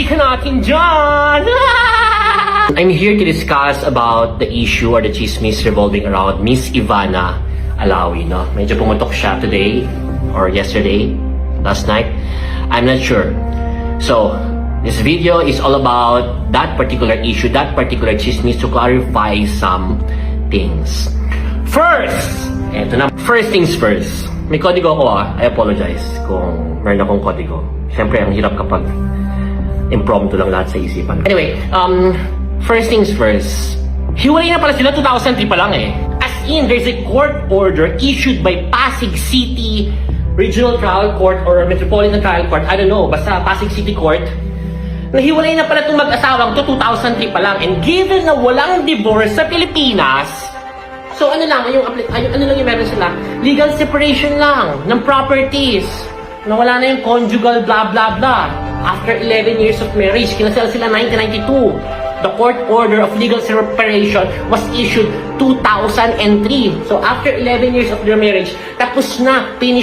I'm here to discuss about the issue or the chismis revolving around Miss Ivana Alawi, no? Medyo pumutok siya today or yesterday, last night. I'm not sure. So, this video is all about that particular issue, that particular chismis to clarify some things. First, eto na. First things first. May kodigo ako ah. I apologize kung meron akong kodigo. Siyempre, ang hirap kapag impromptu lang lahat sa isipan. Anyway, um, first things first. Hiwalay na pala sila 2003 pa lang eh. As in, there's a court order issued by Pasig City Regional Trial Court or Metropolitan Trial Court. I don't know, basta Pasig City Court. Nahiwalay na pala itong mag-asawang to 2003 pa lang. And given na walang divorce sa Pilipinas, So ano lang, yung, ay, ano lang yung meron sila? Legal separation lang ng properties. Nawala na yung conjugal blah blah blah. After 11 years of marriage, kinasal sila 1992. The court order of legal separation was issued 2003. So after 11 years of their marriage, tapos na, finish